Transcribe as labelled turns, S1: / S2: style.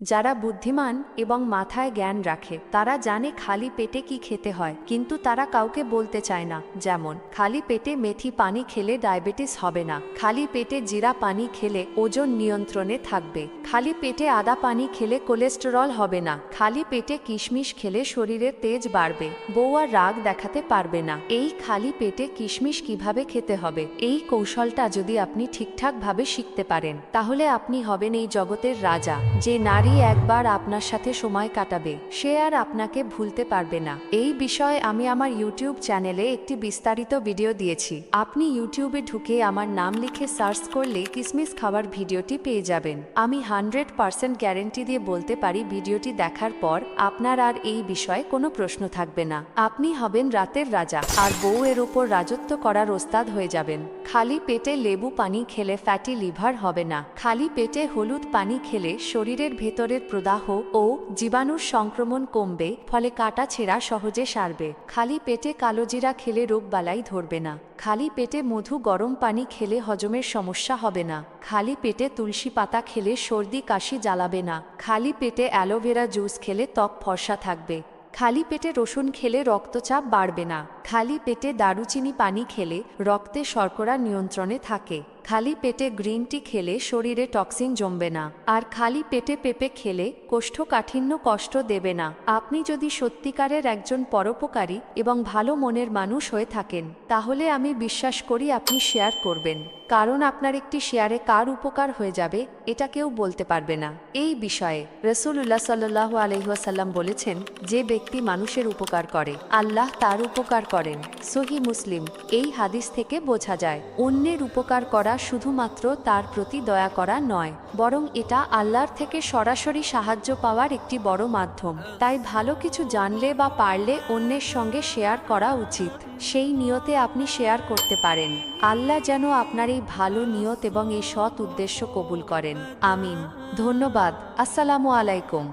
S1: যারা বুদ্ধিমান এবং মাথায় জ্ঞান রাখে, তারা জানে খালি পেটে কি খেতে হয়, কিন্তু তারা কাউকে বলতে চায় না। যেমন, খালি পেটে মেথি পানি খেলে ডায়াবেটিস হবে না। খালি পেটে জিরা পানি খেলে ওজন নিয়ন্ত্রণে থাকবে। খালি পেটে আদা পানি খেলে কোলেস্টেরল হবে না। খালি পেটে কিশমিশ খেলে শরীরের তেজ বাড়বে। বউ আর রাগ দেখাতে পারবে না। এই খালি পেটে কিশমিশ কীভাবে খেতে হবে? এই কৌশলটা যদি আপনি ঠিকঠাকভাবে শিখতে পারেন, তাহলে আপনি হবেন এই জগতের রাজা, যে নারী একবার আপনার সাথে সময় কাটাবে। সে আর আপনাকে ভুলতে পারবে না। এই বিষয়ে আমি আমার ইউটিউব চ্যানেলে একটি বিস্তারিত ভিডিও দিয়েছি। আপনি ইউটিউবে ঢুকে আমার নাম লিখে সার্চ করলে কিসমিস খাওয়ার ভিডিওটি পেয়ে যাবেন। আমি হান্ড্রেড পার্সেন্ট গ্যারেন্টি দিয়ে বলতে পারি ভিডিওটি দেখার পর আপনার আর এই বিষয়ে কোনো প্রশ্ন থাকবে না। আপনি হবেন রাতের রাজা আর বউয়ের ওপর রাজত্ব করার ওস্তাদ হয়ে যাবেন। খালি পেটে লেবু পানি খেলে ফ্যাটি লিভার হবে না। খালি পেটে হলুদ পানি খেলে শরীরের ভেতরের প্রদাহ ও জীবাণুর সংক্রমণ কমবে, ফলে কাটা ছেঁড়া সহজে সারবে। খালি পেটে কালোজিরা খেলে রোগবালাই ধরবে না। খালি পেটে মধু গরম পানি খেলে হজমের সমস্যা হবে না। খালি পেটে তুলসী পাতা খেলে সর্দি কাশি জ্বালাবে না। খালি পেটে অ্যালোভেরা জুস খেলে ত্বক ফর্সা থাকবে। খালি পেটে রসুন খেলে রক্তচাপ বাড়বে না। খালি পেটে দারুচিনি পানি খেলে রক্তে শর্করা নিয়ন্ত্রণে থাকে। খালি পেটে গ্রিন টি খেলে শরীরে টক্সিন জমবে না। আর খালি পেটে পেঁপে খেলে কোষ্ঠকাঠিন্য কষ্ট দেবে না। আপনি যদি সত্যিকারের একজন পরোপকারী এবং ভালো মনের মানুষ হয়ে থাকেন, তাহলে আমি বিশ্বাস করি আপনি শেয়ার করবেন। কারণ আপনার একটি শেয়ারে কার উপকার হয়ে যাবে, এটা কেউ বলতে পারবে না। এই বিষয়ে রসুল্লাহ সাল্লাহ আলহিহাসাল্লাম বলেছেন, যে ব্যক্তি মানুষের উপকার করে, আল্লাহ তার উপকার করেন। সহি মুসলিম, এই হাদিস থেকে বোঝা যায়, অন্যের উপকার করা শুধুমাত্র তার প্রতি দয়া করা নয়, বরং এটা আল্লাহর থেকে সরাসরি সাহায্য পাওয়ার একটি বড় মাধ্যম। তাই ভালো কিছু জানলে বা পারলে অন্যের সঙ্গে শেয়ার করা উচিত। সেই নিয়তে আপনি শেয়ার করতে পারেন। আল্লাহ যেন আপনার এই ভালো নিয়ত এবং এই সৎ উদ্দেশ্য কবুল করেন। আমিন। ধন্যবাদ। আসসালামু আলাইকুম।